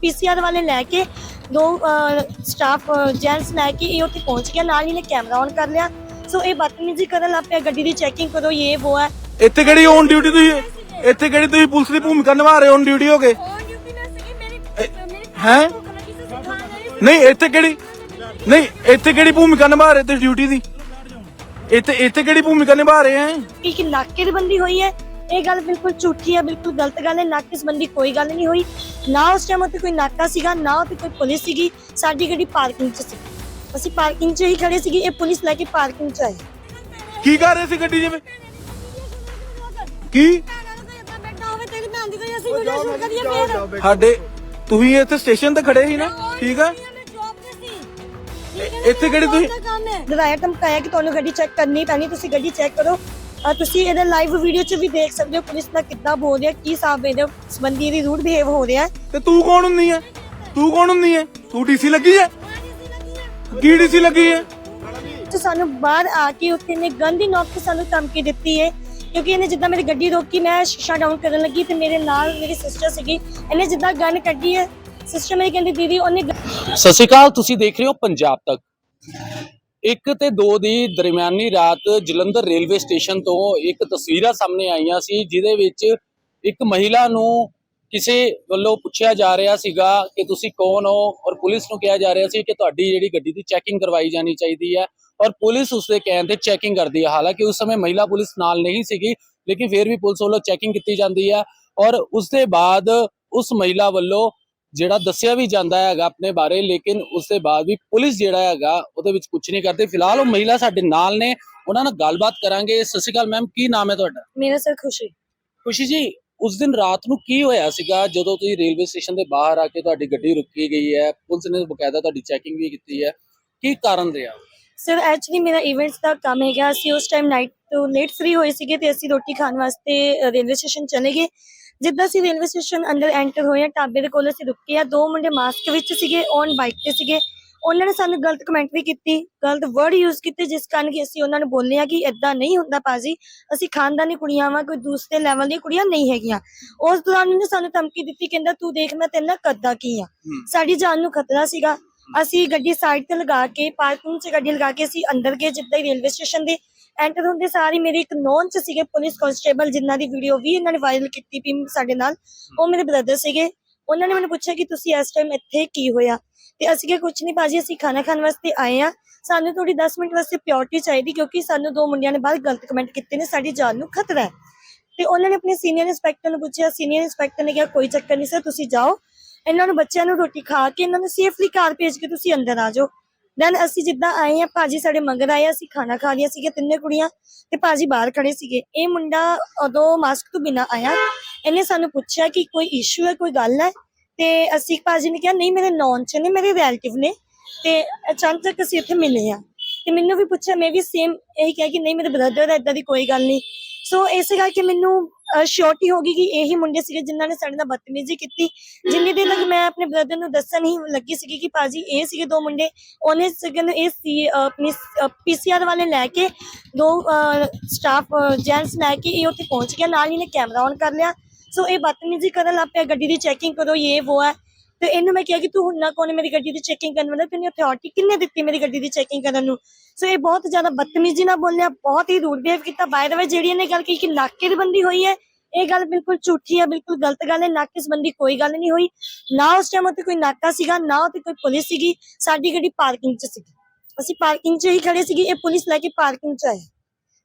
PCR ਵਾਲੇ ਲੈ ਕੇ ਦੋ ਸਟਾਫ ਜੈਂਟਸ ਲੈ ਕੇ ਇਹ ਉੱਥੇ ਪਹੁੰਚ ਗਿਆ ਨਾਲ ਹੀ ਨੇ ਕੈਮਰਾ ਔਨ ਕਰ ਲਿਆ। ਸੋ ਇਹ ਬਦਤਮੀਜ਼ੀ ਕਰਨ ਲੱਗ ਪਿਆ ਗੱਡੀ ਦੀ ਚੈਕਿੰਗ ਕਰੋ ਇਹ ਉਹ ਹੈ। ਇੱਥੇ ਕਿਹੜੀ ਔਨ ਡਿਊਟੀ ਤੁਸੀਂ? ਇੱਥੇ ਕਿਹੜੀ ਤੁਸੀਂ ਪੁਲਿਸ ਦੀ ਭੂਮਿਕਾ ਨਿਭਾ ਰਹੇ ਹੋ ਔਨ ਡਿਊਟੀ ਹੋ ਕੇ? ਹੈਂ? ਨਹੀਂ ਇੱਥੇ ਕਿਹੜੀ? ਨਹੀਂ ਇੱਥੇ ਕਿਹੜੀ ਭੂਮਿਕਾ ਨਿਭਾ ਰਹੇ ਤੁਸੀਂ ਡਿਊਟੀ ਦੀ? ਇੱਥੇ ਇੱਥੇ ਕਿਹੜੀ ਭੂਮਿਕਾ ਨਿਭਾ ਰਹੇ ਹੈ ਕਿ ਕਿ ਨਾਕੇਬੰਦੀ ਹੋਈ ਹੈ ਇਹ ਗੱਲ ਬਿਲਕੁਲ ਝੂਠੀ ਹੈ ਬਿਲਕੁਲ ਗਲਤ ਗੱਲ ਹੈ। ਨਾਕੇਬੰਦੀ ਕੋਈ ਗੱਲ ਨਹੀਂ ਹੋਈ ਨਾ ਉਸ ਟਾਈਮ ਉੱਤੇ ਕੋਈ ਨਾਕਾ ਸੀਗਾ ਨਾ ਉੱਤੇ ਕੋਈ ਪੁਲਿਸ ਸੀਗੀ। ਸਾਡੀ ਗੱਡੀ ਪਾਰਕਿੰਗ 'ਚ ਸੀ। ਅਸੀਂ ਪਾਰਕਿੰਗ 'ਚ ਹੀ ਖੜੇ ਸੀਗੇ ਇਹ ਪੁਲਿਸ ਲੈ ਕੇ ਪਾਰਕਿੰਗ 'ਚ ਆਈ ਕੀ ਕਰ ਰਹੇ ਸੀ ਗੱਡੀ ਜਿਵੇਂ? ਕੀ? ਸਾਡੇ ਤੁਸੀਂ ਇੱਥੇ ਸਟੇਸ਼ਨ ਤੇ ਖੜੇ ਸੀ ਨਾ ਠੀਕ ਆ? ਇੱਥੇ ਕਿਹੜੀ ਤੁਸੀਂ ਡਰਾਇਆ ਧਮਕਾਇਆ ਕਿ ਤੁਹਾਨੂੰ ਗੱਡੀ ਚੈੱਕ ਕਰਨੀ ਪੈਣੀ ਤੁਸੀਂ ਗੱਡੀ ਚੈੱਕ ਕਰੋ। ਆ ਤੁਸੀਂ ਇਹਦਾ ਲਾਈਵ ਵੀਡੀਓ 'ਚ ਵੀ ਦੇਖ ਸਕਦੇ ਹੋ ਪੁਲਿਸ ਨਾਲ ਕਿੱਦਾਂ ਬੋਲ ਰਿਹਾ ਕੀ ਹਿਸਾਬ ਇਹਦੇ ਸੰਬੰਧੀ ਦੀ ਰੂਟ ਬਿਹੇਵ ਹੋ ਰਿਹਾ। ਤੇ ਤੂੰ ਕੌਣ ਹੁੰਦੀ ਹੈ ਤੂੰ ਕੌਣ ਹੁੰਦੀ ਹੈ ਤੂੰ ਡੀਸੀ ਲੱਗੀ ਹੈ ਕੀ ਡੀਸੀ ਲੱਗੀ ਹੈ ਤੇ ਸਾਨੂੰ ਬਾਹਰ ਆ ਕੇ ਉੱਥੇ ਨੇ ਗੰਦੀ ਨੋਕ ਤੇ ਸਾਨੂੰ ਧਮਕੀ ਦਿੱਤੀ ਹੈ ਕਿਉਂਕਿ ਇਹਨੇ ਜਿੱਦਾਂ ਮੇਰੀ ਗੱਡੀ ਰੋਕੀ ਮੈਂ ਸ਼ੀਸ਼ਾ ਡਾਊਨ ਕਰਨ ਲੱਗੀ ਤੇ ਮੇਰੇ ਨਾਲ ਮੇਰੀ ਸਿਸਟਰ ਸੀਗੀ। ਇਹਨੇ ਜਿੱਦਾਂ ਗਨ ਕੱਢੀ ਹੈ ਸਿਸਟਰ ਮੇਰੀ ਕਹਿੰਦੀ ਦੀਦੀ ਉਹਨੇ ਸਤਿ ਸ਼੍ਰੀ ਅਕਾਲ ਤੁਸੀਂ ਦੇਖ ਰਹੇ ਹੋ ਪੰਜਾਬ ਤੱਕ। ਇੱਕ ਤੇ ਦੋ ਦੀ ਦਰਮਿਆਨੀ ਰਾਤ ਜਲੰਧਰ ਰੇਲਵੇ ਸਟੇਸ਼ਨ ਤੋਂ ਇੱਕ ਤਸਵੀਰਾਂ ਸਾਹਮਣੇ ਆਈਆਂ ਸੀ, ਜਿਹਦੇ ਵਿੱਚ ਇੱਕ ਮਹਿਲਾ ਨੂੰ ਕਿਸੇ ਵੱਲੋਂ ਪੁੱਛਿਆ ਜਾ ਰਿਹਾ ਸੀਗਾ ਕਿ ਤੁਸੀਂ ਕੌਣ ਹੋ ਔਰ ਪੁਲਿਸ ਨੂੰ ਕਿਹਾ ਜਾ ਰਿਹਾ ਸੀ ਕਿ ਤੁਹਾਡੀ ਜਿਹੜੀ ਗੱਡੀ ਦੀ ਚੈਕਿੰਗ ਕਰਵਾਈ ਜਾਣੀ ਚਾਹੀਦੀ ਹੈ ਔਰ ਪੁਲਿਸ ਉਸਦੇ ਕਹਿਣ ਤੇ ਚੈਕਿੰਗ ਕਰਦੀ ਹੈ। ਹਾਲਾਂਕਿ ਉਸ ਸਮੇਂ ਮਹਿਲਾ ਪੁਲਿਸ ਨਾਲ ਨਹੀਂ ਸੀਗੀ, ਲੇਕਿਨ ਫਿਰ ਵੀ ਪੁਲਿਸ ਵੱਲੋਂ ਚੈਕਿੰਗ ਕੀਤੀ ਜਾਂਦੀ ਹੈ ਔਰ ਉਸ ਦੇ ਬਾਅਦ ਉਸ ਮਹਿਲਾ ਵੱਲੋਂ ਜਿਹੜਾ ਦੱਸਿਆ ਵੀ ਜਾਂਦਾ ਹੈਗਾ ਆਪਣੇ ਬਾਰੇ ਲੇਕਿਨ ਉਸ ਦੇ ਬਾਅਦ ਵੀ ਪੁਲਿਸ ਜਿਹੜਾ ਹੈਗਾ ਉਹਦੇ ਵਿੱਚ ਕੁਝ ਨਹੀਂ ਕਰਦੀ। ਫਿਲਹਾਲ ਉਹ ਮਹਿਲਾ ਸਾਡੇ ਨਾਲ ਨੇ ਉਹਨਾਂ ਨਾਲ ਗੱਲਬਾਤ ਕਰਾਂਗੇ। ਸਤਿ ਸ਼੍ਰੀ ਅਕਾਲ ਮੈਮ ਕੀ ਨਾਮ ਹੈ ਤੁਹਾਡਾ? ਮੇਰਾ ਸਰ ਖੁਸ਼ੀ। ਖੁਸ਼ੀ ਜੀ ਉਸ ਦਿਨ ਰਾਤ ਨੂੰ ਕੀ ਹੋਇਆ ਸੀਗਾ? ਜਦੋਂ ਤੁਸੀਂ ਰੇਲਵੇ ਸਟੇਸ਼ਨ ਦੇ ਬਾਹਰ ਆ ਕੇ ਤੁਹਾਡੀ ਗੱਡੀ ਰੁਕੀ ਗਈ ਹੈ ਪੁਲਿਸ ਨੇ ਬਕਾਇਦਾ ਤੁਹਾਡੀ ਚੈਕਿੰਗ ਵੀ ਕੀਤੀ ਹੈ ਕੀ ਕਾਰਨ ਰਿਹਾ? ਸਰ ਐਕਚੁਅਲੀ ਮੇਰਾ ਇਵੈਂਟਸ ਦਾ ਕੰਮ ਹੈਗਾ। ਅਸੀਂ ਉਸ ਟਾਈਮ ਨਾਈਟ ਤੋਂ ਲੇਟ ਫ੍ਰੀ ਹੋਏ ਸੀਗੇ ਤੇ ਅਸੀਂ ਰੋਟੀ ਖਾਣ ਵਾਸਤੇ ਰੇਲਵੇ ਸਟੇਸ਼ਨ ਚਲੇ ਗਏ। ਜਿੱਦਾਂ ਅਸੀਂ ਰੇਲਵੇ ਸਟੇਸ਼ਨ ਅੰਦਰ ਐਂਟਰ ਹੋਏ ਆ ਢਾਬੇ ਦੇ ਕੋਲ ਅਸੀਂ ਰੁਕੇ ਆ ਦੋ ਮੁੰਡੇ ਮਾਸਕ ਵਿੱਚ ਸੀਗੇ ਔਨ ਬਾਈਕ ਤੇ ਸੀਗੇ। ਉਹਨਾਂ ਨੇ ਸਾਨੂੰ ਗਲਤ ਕਮੈਂਟ ਵੀ ਕੀਤੀ ਗਲਤ ਵਰਡ ਯੂਜ਼ ਕੀਤੇ ਜਿਸ ਕਾਰਨ ਕਿ ਅਸੀਂ ਉਹਨਾਂ ਨੂੰ ਬੋਲੇ ਆ ਕਿ ਇਦਾਂ ਨਹੀਂ ਹੁੰਦਾ ਪਾਜੀ ਅਸੀਂ ਖਾਨਦਾਨੀ ਕੁੜੀਆਂ ਵਾਂ ਕੋਈ ਦੂਸਰੇ ਲੈਵਲ ਦੀਆਂ ਕੁੜੀਆਂ ਨਹੀਂ ਹੈਗੀਆਂ। ਉਸ ਦੌਰਾਨ ਉਹਨੇ ਸਾਨੂੰ ਧਮਕੀ ਦਿੱਤੀ ਕਹਿੰਦਾ ਤੂੰ ਦੇਖ ਮੈਂ ਤੇਰੇ ਨਾਲ ਕਰਦਾ ਕੀ ਆ। ਸਾਡੀ ਜਾਨ ਨੂੰ ਖਤਰਾ ਸੀਗਾ। ਅਸੀਂ ਗੱਡੀ ਸਾਈਡ ਤੇ ਲਗਾ ਕੇ ਪਾਰਕਿੰਗ 'ਚ ਗੱਡੀ ਲਗਾ ਕੇ ਅਸੀਂ ਅੰਦਰ ਗਏ ਜਿੱਦਾਂ ਹੀ ਰੇਲਵੇ ਸਟੇਸ਼ਨ ਦੇ ਐਂਟਰ ਹੁੰਦੇ ਸਾਰੀ ਮੇਰੀ ਇੱਕ ਨੌਨ 'ਚ ਸੀਗੇ ਪੁਲਿਸ ਕਨਸਟੇਬਲ ਜਿਨ੍ਹਾਂ ਦੀ ਵੀਡੀਓ ਵੀ ਇਹਨਾਂ ਨੇ ਵਾਇਰਲ ਕੀਤੀ ਵੀ ਸਾਡੇ ਨਾਲ, ਉਹ ਮੇਰੇ ਬ੍ਰਦਰ ਸੀਗੇ। ਉਹਨਾਂ ਨੇ ਮੈਨੂੰ ਪੁੱਛਿਆ ਕਿ ਤੁਸੀਂ ਇਸ ਟਾਈਮ ਇੱਥੇ ਕੀ ਹੋਇਆ? ਤੇ ਅਸੀਂ ਕਿਹਾ ਕੁਝ ਨਹੀਂ ਬਾਜੀ ਅਸੀਂ ਖਾਣਾ ਖਾਣ ਵਾਸਤੇ ਆਏ ਆ ਸਾਨੂੰ ਥੋੜੀ 10 ਮਿੰਟ ਵਾਸਤੇ ਪਿਓਰਟੀ ਚਾਹੀਦੀ ਕਿਉਂਕਿ ਸਾਨੂੰ ਦੋ ਮੁੰਡਿਆਂ ਨੇ ਬਾਹਰ ਗਲਤ ਕਮੈਂਟ ਕੀਤੇ ਨੇ, ਸਾਡੀ ਜਾਨ ਨੂੰ ਖਤਰਾ ਹੈ। ਤੇ ਉਹਨਾਂ ਨੇ ਆਪਣੇ ਸੀਨੀਅਰ ਇੰਸਪੈਕਟਰ ਨੂੰ ਪੁੱਛਿਆ ਸੀਨੀਅਰ ਇੰਸਪੈਕਟਰ ਨੇ ਕਿਹਾ, ਕੋਈ ਚੱਕਰ ਨਹੀਂ ਸਰ ਤੁਸੀਂ ਜਾਓ। ਇਹਨਾਂ ਨੂੰ ਬੱਚਿਆਂ ਨੂੰ ਰੋਟੀ ਖਾ ਕੇ ਇਹਨਾਂ ਨੂੰ ਸੇਫਲੀ ਘਰ ਭੇਜ ਕੇ ਤੁਸੀਂ ਅੰਦਰ ਆ ਜਾਓ। ਦੈਨ ਅਸੀਂ ਜਿੱਦਾਂ ਆਏ ਆ ਭਾਜੀ ਸਾਡੇ ਮੰਗਰ ਆਏ ਆ, ਅਸੀਂ ਖਾਣਾ ਖਾ ਲਿਆ ਸੀਗੇ ਤਿੰਨੇ ਕੁੜੀਆਂ ਤੇ ਭਾਜੀ ਬਾਹਰ ਖੜੇ ਸੀਗੇ। ਇਹ ਮੁੰਡਾ ਉਦੋਂ ਮਾਸਕ ਤੋਂ ਬਿਨਾ ਆਇਆ। ਇਹਨੇ ਸਾਨੂੰ ਪੁੱਛਿਆ ਕਿ ਕੋਈ ਇਸ਼ੂ ਹੈ ਕੋਈ ਗੱਲ ਹੈ? ਤੇ ਅਸੀਂ ਭਾਜੀ ਨੇ ਕਿਹਾ ਨਹੀਂ ਮੇਰੇ ਨੌਨ ਚ ਨੇ ਮੇਰੇ ਰਿਲੇਟਿਵ ਨੇ। ਤੇ ਅਚਾਨਕ ਅਸੀਂ ਇੱਥੇ ਮਿਲੇ ਆ ਤੇ ਮੈਨੂੰ ਵੀ ਪੁੱਛਿਆ ਮੈਂ ਵੀ ਸੇਮ ਇਹੀ ਕਿਹਾ ਕਿ ਨਹੀਂ ਮੇਰੇ ਬ੍ਰਦਰ ਦਾ ਇਦਾਂ ਦੀ ਕੋਈ ਗੱਲ ਨਹੀਂ। ਸੋ ਇਸੇ ਕਰਕੇ ਮੈਨੂੰ ਸ਼ੋਰਟੀ ਹੋ ਗਈ ਕਿ ਇਹੀ ਮੁੰਡੇ ਸੀਗੇ ਜਿਨ੍ਹਾਂ ਨੇ ਸਾਡੇ ਨਾਲ ਬਦਤਮੀਜ਼ੀ ਕੀਤੀ। ਜਿੰਨੀ ਦੇਰ ਤੱਕ ਮੈਂ ਆਪਣੇ ਬ੍ਰਦਰ ਨੂੰ ਦੱਸਣ ਹੀ ਲੱਗੀ ਸੀਗੀ ਕਿ ਭਾਜੀ ਇਹ ਸੀਗੇ ਦੋ ਮੁੰਡੇ ਉਹਨੇ ਸਗਨ ਇਹ ਸੀ ਅਹ, ਆਪਣੀ ਪੀਸੀਆਰ ਵਾਲੇ ਲੈ ਕੇ ਦੋ ਸਟਾਫ ਜੈਂਟਸ ਲੈ ਕੇ ਇਹ ਉੱਥੇ ਪਹੁੰਚ ਗਿਆ। ਨਾਲ ਹੀ ਨੇ ਕੈਮਰਾ ਔਨ ਕਰ ਲਿਆ। ਸੋ ਇਹ ਬਦਤਮੀਜ਼ੀ ਕਰਨ ਲੱਗ ਪਿਆ। ਗੱਡੀ ਦੀ ਚੈਕਿੰਗ ਕਰੋ ਇਹ ਉਹ ਹੈ। ਤੇ ਇਹਨੂੰ ਮੈਂ ਕਿਹਾ ਕਿ ਤੂੰ ਹੁਣ ਨਾ ਕੋਨੇ ਮੇਰੀ ਗੱਡੀ ਦੀ ਚੈਕਿੰਗ ਕਰਨ ਵਾਲਾ ਤੈਨੂੰ ਅਥਾਰਟੀ ਕਿੰਨੇ ਦਿੱਤੀ ਮੇਰੀ ਗੱਡੀ ਦੀ ਚੈਕਿੰਗ ਕਰਨ ਨੂੰ? ਸੋ ਇਹ ਬਹੁਤ ਜ਼ਿਆਦਾ ਬਦਤਮੀਜ਼ੀ ਨਾਲ ਬੋਲਿਆ, ਬਹੁਤ ਹੀ ਰੂਡ ਬਿਹੇਵ ਕੀਤਾ। ਬਾਏ ਦਾ ਵੇ ਜਿਹੜੀ ਇਹਨੇ ਗੱਲ ਕਹੀ ਕਿ ਨਾਕੇ ਦੀ ਬੰਦੀ ਹੋਈ ਹੈ, ਇਹ ਗੱਲ ਬਿਲਕੁਲ ਝੂਠੀ ਹੈ, ਬਿਲਕੁਲ ਗਲਤ ਗੱਲ ਹੈ। ਨਾਕੇ ਨਾਕੇਬੰਦੀ ਕੋਈ ਗੱਲ ਨਹੀਂ ਹੋਈ। ਨਾ ਉਸ ਟਾਈਮ ਉੱਤੇ ਕੋਈ ਨਾਕਾ ਸੀਗਾ, ਨਾ ਉੱਤੇ ਕੋਈ ਪੁਲਿਸ ਸੀਗੀ। ਸਾਡੀ ਗੱਡੀ ਪਾਰਕਿੰਗ 'ਚ ਸੀਗੀ। ਅਸੀਂ ਪਾਰਕਿੰਗ 'ਚ ਹੀ ਖੜੇ ਸੀਗੇ। ਇਹ ਪੁਲਿਸ ਲੈ ਕੇ ਪਾਰਕਿੰਗ 'ਚ ਆਏ।